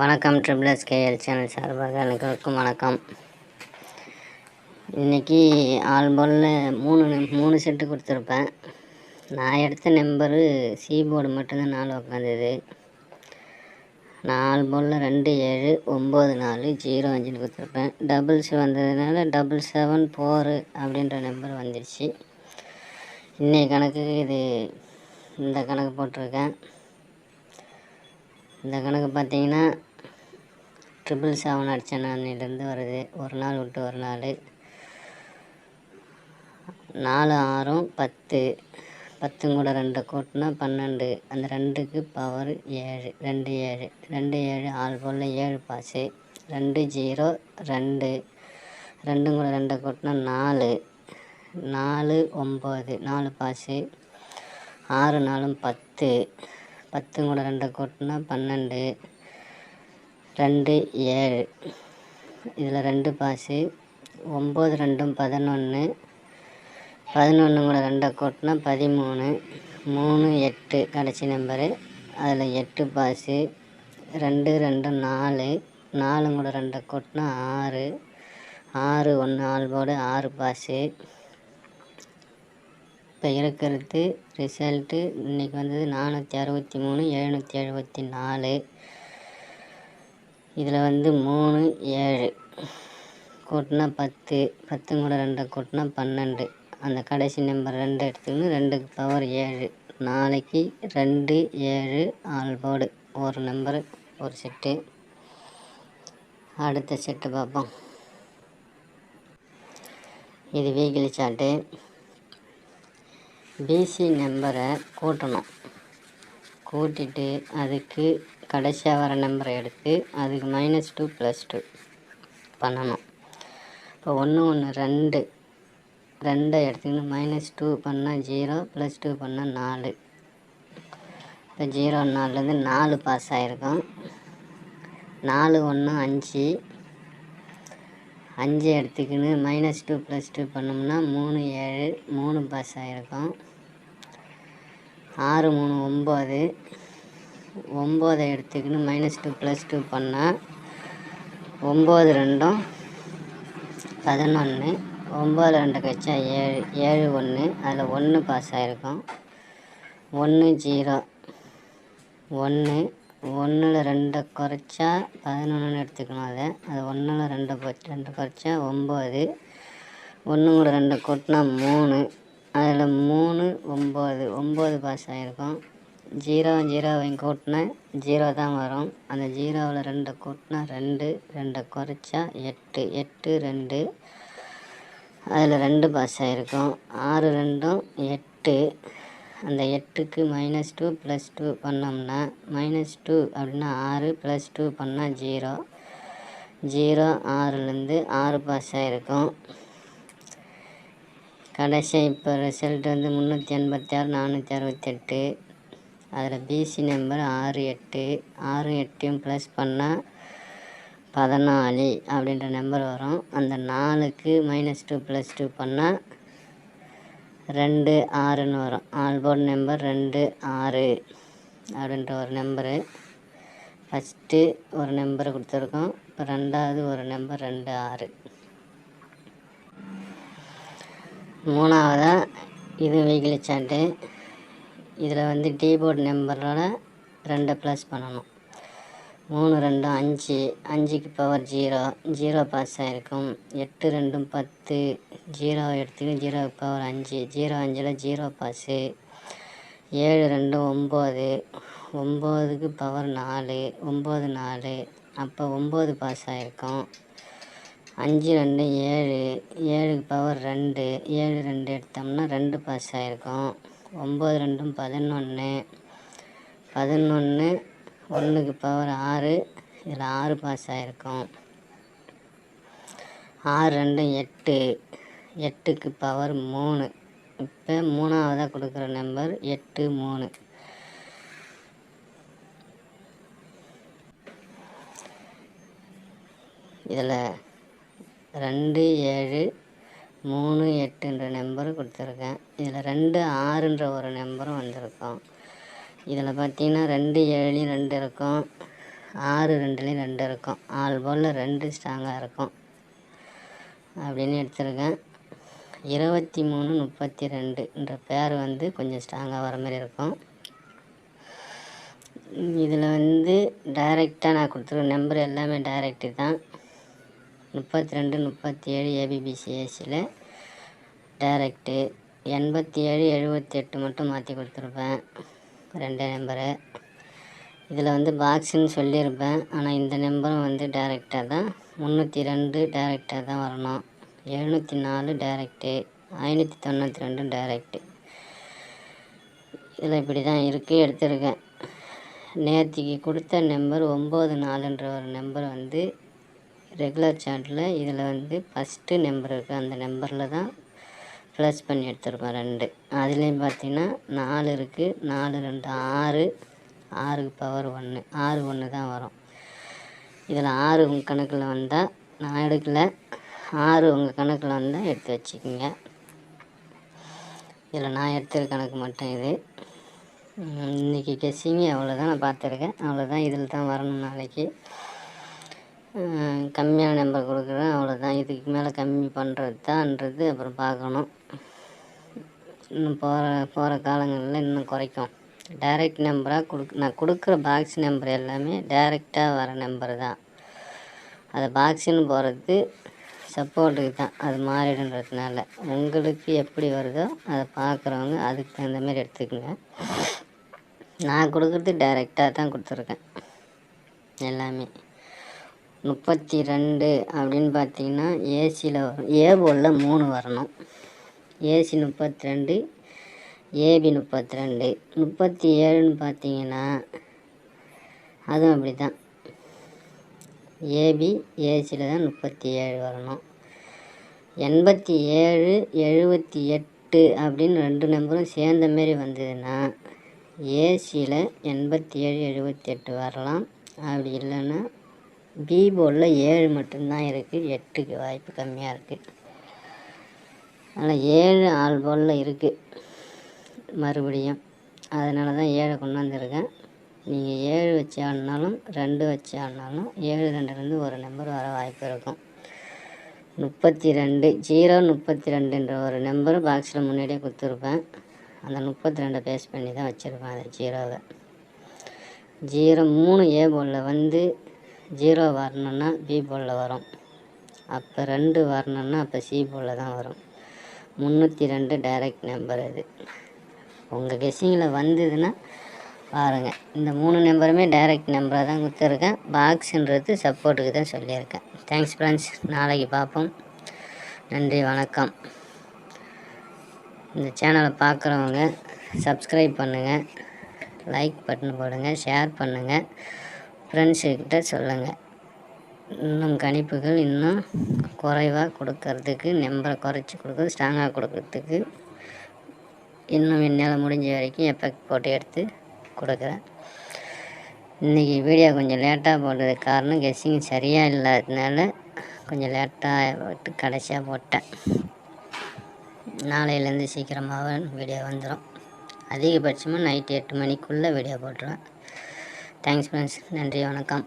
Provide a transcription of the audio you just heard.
வணக்கம் triple SKL channel சார்பாக அனைவருக்கும் வணக்கம். இன்றைக்கி ஆல்போலில் மூணு மூணு செட்டு கொடுத்துருப்பேன். நான் எடுத்த நம்பரு சி போர்டு மட்டும்தான் நாலு உட்காந்தது நான் ஆல்போலில் ரெண்டு ஏழு ஒம்பது நாலு ஜீரோ அஞ்சுன்னு கொடுத்துருப்பேன். டபுள்ஸ் வந்ததுனால டபுள் செவன் ஃபோரு அப்படின்ற நம்பர் வந்துடுச்சு இன்றைய கணக்குக்கு இது இந்த கணக்கு போட்டிருக்கேன். இந்த கணக்கு பார்த்தீங்கன்னா ட்ரிபிள் செவன் அடித்த வருது. ஒரு நாள் விட்டு ஒரு நாள். நாலு ஆறும் பத்து. பத்துங்கூட ரெண்டு கூட்டினா பன்னெண்டு. அந்த ரெண்டுக்கு பவர் ஏழு. ரெண்டு ஏழு. ரெண்டு ஏழு ஆள் போல் ஏழு பாசு. ரெண்டு ஜீரோ ரெண்டு. ரெண்டும் கூட ரெண்டை கூட்டினா நாலு. நாலு ஒம்பது. நாலு பாசு. ஆறு நாலும் பத்து. பத்து கூட ரெண்டை கூட்டினா பன்னெண்டு. ரெண்டு ஏழு. இதில் ரெண்டு பாஸு. ஒம்பது ரெண்டும் பதினொன்று பதினொன்று கூட ரெண்டை கூட்டினா பதிமூணு. மூணு எட்டு கடைசி நம்பரு. அதில் எட்டு பாஸு. ரெண்டு ரெண்டு நாலு. நாலுங்கூட ரெண்டை கூட்டினா ஆறு. ஆறு ஒன்று ஆல்போடு ஆறு பாஸு. இப்போ இருக்கிறது ரிசல்ட்டு இன்றைக்கி வந்தது நானூற்றி அறுபத்தி மூணு எழுநூற்றி எழுபத்தி நாலு. இதில் வந்து மூணு ஏழு. கூட்டினா பத்து பத்தும் கூட ரெண்டை கூட்டினா பன்னெண்டு. அந்த கடைசி நம்பர் ரெண்டு எடுத்துக்கணும். ரெண்டுக்கு பவர் ஏழு. நாளைக்கு ரெண்டு ஏழு ஆல் போர்டு ஒரு நம்பரு ஒரு செட்டு அடுத்த செட்டு பார்ப்போம். இது வீக்கிலி சாட்டு பிசி நம்பரை கூட்டணும். கூட்டிட்டு அதுக்கு கடைசியாக வர நம்பரை எடுத்து அதுக்கு மைனஸ் டூ ப்ளஸ் டூ பண்ணணும். இப்போ ஒன்று ஒன்று ரெண்டு. ரெண்டை எடுத்துக்கின்னு மைனஸ் டூ பண்ணால் ஜீரோ ப்ளஸ் டூ பண்ணால் நாலு. இப்போ ஜீரோ நாலுலேருந்து நாலு பாஸ் ஆகிருக்கும் நாலு ஒன்று அஞ்சு. அஞ்சு எடுத்துக்கின்னு மைனஸ் டூ ப்ளஸ் டூ பண்ணோம்னா மூணு ஏழு மூணு பாஸ் ஆகிருக்கும் ஆறு மூணு ஒம்பது. ஒம்போதை எடுத்துக்கின்னு மைனஸ் டூ ப்ளஸ் டூ பண்ணால் ஒம்பது ரெண்டும் பதினொன்று ஒம்பது ரெண்டு கழிச்சா ஏழு ஏழு ஒன்று. அதில் ஒன்று பாஸ் ஆகிருக்கும் ஒன்று ஜீரோ ஒன்று. ஒன்றில் ரெண்டை குறைச்சா பதினொன்றுன்னு எடுத்துக்கணும் அதை. அது ஒன்றில் ரெண்டை போச்சு ரெண்டு குறைச்சா ஒம்பது. ஒன்று கூட ரெண்டு கொட்டினா மூணு. அதில் மூணு ஒம்பது. ஒம்பது பாஸ் ஆகிருக்கும் ஜீரோ ஜீரோவையும் கூட்டினா. ஜீரோ தான் வரும். அந்த ஜீரோவில் ரெண்டை கூட்டினா ரெண்டு ரெண்டை குறைச்சா எட்டு. எட்டு ரெண்டு. அதில் ரெண்டு பாஸ் ஆகிருக்கும் ஆறு ரெண்டும் எட்டு. அந்த எட்டுக்கு மைனஸ் டூ ப்ளஸ் டூ பண்ணோம்னா மைனஸ் டூ அப்படின்னா ஆறு ப்ளஸ் டூ பண்ணால் ஜீரோ ஜீரோ ஆறுலேருந்து ஆறு பாஸ் ஆகிருக்கும் கடைசி இப்போ ரிசல்ட் வந்து முந்நூற்றி எண்பத்தி ஆறு நானூற்றி அறுபத்தெட்டு அதில் பிசி நம்பர் ஆறு எட்டு ஆறு எட்டையும் ப்ளஸ் பண்ணால் பதினாலு அப்படின்ற நம்பர் வரும். அந்த நாலுக்கு மைனஸ் டூ ப்ளஸ் டூ பண்ணால் ரெண்டு ஆறுன்னு வரும். ஆல்போர்ட் நம்பர் ரெண்டு ஆறு அப்படின்ற ஒரு நம்பரு ஃபஸ்ட்டு ஒரு நம்பர் கொடுத்துருக்கோம். இப்போ ரெண்டாவது ஒரு நம்பர் ரெண்டு ஆறு. மூணாவதாக இது வீக்லி சார்ட்டு இதில் வந்து டீபோர்ட் நம்பரோட ரெண்டை ப்ளஸ் பண்ணணும். மூணு ரெண்டும் அஞ்சு அஞ்சுக்கு பவர் ஜீரோ ஜீரோ பாஸ் ஆகிருக்கும் எட்டு ரெண்டும் பத்து ஜீரோ எடுத்துக்கு ஜீரோ பவர் அஞ்சு ஜீரோ அஞ்சில் ஜீரோ பாஸு ஏழு ரெண்டும் ஒம்பது ஒம்போதுக்கு பவர் நாலு ஒம்பது நாலு அப்போ ஒம்பது பாஸ் ஆகிருக்கும் அஞ்சு ரெண்டு ஏழு ஏழுக்கு பவர் ரெண்டு ஏழு ரெண்டு எடுத்தோம்னா ரெண்டு பாஸ் ஆகிருக்கும் ஒம்பது ரெண்டும் பதினொன்று பதினொன்று ஒன்றுக்கு பவர் ஆறு. இதில் ஆறு பாஸ் ஆகிருக்கும் ஆறு ரெண்டும் எட்டு. எட்டுக்கு பவர் மூணு. இப்போ மூணாவதாக கொடுக்குற நம்பர் எட்டு மூணு. இதில் ரெண்டு ஏழு மூணு எட்டுன்ற நம்பர் கொடுத்துருக்கேன். இதில் ரெண்டு ஆறுன்ற ஒரு நம்பரும் வந்திருக்கும். இதில் பார்த்தீங்கன்னா ரெண்டு ஏழுலேயும் ரெண்டு இருக்கும். ஆறு ரெண்டுலேயும் ரெண்டு இருக்கும். ஆள் போல் ரெண்டு ஸ்ட்ராங்காக இருக்கும். அப்படின்னு எடுத்திருக்கேன். இருபத்தி மூணு முப்பத்தி ரெண்டுன்ற பேர் வந்து கொஞ்சம் ஸ்ட்ராங்காக வர மாதிரி இருக்கும். இதில் வந்து டைரெக்டாக நான் கொடுத்துருக்க நம்பர் எல்லாமே டைரக்டு தான். முப்பத்தி ரெண்டு முப்பத்தி ஏழு ஏபிபிசிஎஸ்சியில் டைரெக்டு எண்பத்தி ஏழு எழுபத்தி எட்டு மட்டும் மாற்றி கொடுத்துருப்பேன். ரெண்டே நம்பரு இதில் வந்து பாக்ஸுன்னு சொல்லியிருப்பேன். ஆனால் இந்த நம்பரும் வந்து டேரெக்டாக தான் முந்நூற்றி ரெண்டு டேரெக்டாக தான் வரணும். எழுநூற்றி நாலு டேரெக்டு ஐநூற்றி தொண்ணூற்றி ரெண்டு டேரெக்டு இதில் இப்படி தான் இருக்குது எடுத்திருக்கேன். நேற்றுக்கு கொடுத்த நம்பர் ஒம்பது நாலுன்ற ஒரு நம்பர் வந்து ரெகுலர் சார்ட்டில் இதில் வந்து ஃபஸ்ட்டு நம்பர் இருக்குது அந்த நம்பரில் தான் ப்ளஸ் பண்ணி எடுத்திருக்கோம் ரெண்டு. அதுலேயும் பார்த்தீங்கன்னா நாலு இருக்குது நாலு ரெண்டு ஆறு. ஆறுக்கு பவர் ஒன்று ஆறு ஒன்று தான் வரும். இதில் ஆறு உங்கள் கணக்கில் வந்தால் நான் எடுக்கல. ஆறு உங்கள் கணக்கில் வந்தால் எடுத்து வச்சுக்கோங்க. இதில் நான் எடுத்துகிற கணக்கு மட்டும் இது. இன்றைக்கி இன்னைக்கு கெஸ்ஸிங்கு அவ்வளோதான் நான் பார்த்துருக்கேன். அவ்வளோதான் இதில் தான் வரணும் நாளைக்கு. கம்மியான நம்பர் கொடுக்குறேன் அவ்வளோதான் இதுக்கு மேலே கம்மி பண்ணுறது தான்றது அப்புறம் பார்க்கணும். இன்னும் போகிற போகிற காலங்களில் இன்னும் குறைக்கும். டைரக்ட் நம்பராக கொடுக்கு நான் கொடுக்குற பாக்ஸ் நம்பர் எல்லாமே டைரெக்டாக வர நம்பர் தான். அது பாக்ஸுன்னு போகிறது சப்போர்ட்டுக்கு தான். அது மாறிடுன்றதுனால. உங்களுக்கு எப்படி வருதோ அதை பார்க்குறவங்க அதுக்கு தகுந்த மாதிரி எடுத்துக்கோங்க. நான் கொடுக்குறது டைரெக்டாக தான் கொடுத்துருக்கேன். எல்லாமே. முப்பத்தி ரெண்டு அப்படின்னு பார்த்தீங்கன்னா ஏசியில் வரும் ஏ போலில் மூணு வரணும். ஏசி முப்பத்தி ரெண்டு ஏபி முப்பத்தி ரெண்டு முப்பத்தி ஏழுன்னு பார்த்தீங்கன்னா அதுவும் அப்படி தான் ஏபி ஏசியில் தான் முப்பத்தி ஏழு வரணும். எண்பத்தி ஏழு எழுபத்தி எட்டு அப்படின்னு ரெண்டு நம்பரும் சேர்ந்த மாரி வந்ததுன்னா ஏசியில் எண்பத்தி ஏழு எழுபத்தி எட்டு வரலாம். அப்படி இல்லைன்னா பி போர்டில் ஏழு மட்டும்தான் இருக்குது எட்டுக்கு வாய்ப்பு கம்மியாக இருக்குது ஆனால் ஏழு ஆள் போலில் இருக்குது மறுபடியும் அதனால தான் ஏழை கொண்டு வந்திருக்கேன். நீங்கள் ஏழு வச்சு ஆடினாலும் ரெண்டு வச்சு ஆடினாலும் ஏழு ரெண்டுலேருந்து ஒரு நம்பர் வர வாய்ப்பு இருக்கும். முப்பத்தி ரெண்டு ஜீரோ முப்பத்தி ரெண்டுன்ற ஒரு நம்பர் பாக்ஸில் முன்னாடியே கொடுத்துருப்பேன். அந்த முப்பத்தி ரெண்டை பேஸ் பண்ணி தான் வச்சுருப்பேன் அந்த ஜீரோவை ஜீரோ மூணு ஏ போலில் வந்து ஜீரோ வரணுன்னா பி போலில் வரும். அப்போ ரெண்டு வரணுன்னா அப்போ சி போலில் தான் வரும். முந்நூற்றி ரெண்டு டைரக்ட் நம்பர் அது. உங்கள் கெஸ்ஸிங்கில் வந்ததுன்னா பாருங்கள் இந்த மூணு நம்பருமே டைரக்ட் நம்பராக தான் கொடுத்துருக்கேன். பாக்ஸுன்றது சப்போர்ட்டுக்கு தான் சொல்லியிருக்கேன். தேங்க்ஸ் ஃப்ரெண்ட்ஸ் நாளைக்கு பார்ப்போம். நன்றி வணக்கம். இந்த சேனலை பார்க்குறவங்க சப்ஸ்கிரைப் பண்ணுங்கள் லைக் பட்டன் போடுங்கள் ஷேர் பண்ணுங்கள் ஃப்ரெண்ட்ஸுக்கிட்ட சொல்லுங்கள் இன்னும் கணிப்புகள் இன்னும் குறைவாக கொடுக்கறதுக்கு நம்பரை குறைச்சி கொடுக்க ஸ்ட்ராங்காக கொடுக்கறதுக்கு இன்னும் என்னால் முடிஞ்ச வரைக்கும் எஃபெக்ட் போட்டு எடுத்து கொடுக்குறேன். இன்றைக்கி வீடியோ கொஞ்சம் லேட்டாக போட்டதுக்கு காரணம் கெஸ்ஸிங் சரியாக இல்லாததுனால கொஞ்சம் லேட்டாக போட்டு கடைசியாக போட்டேன். நாளையிலேருந்து சீக்கிரமாக வீடியோ வந்துடும் அதிகபட்சமாக நைட்டு எட்டு மணிக்குள்ளே வீடியோ போட்டுருவேன். Thanks friends. நன்றி வணக்கம்.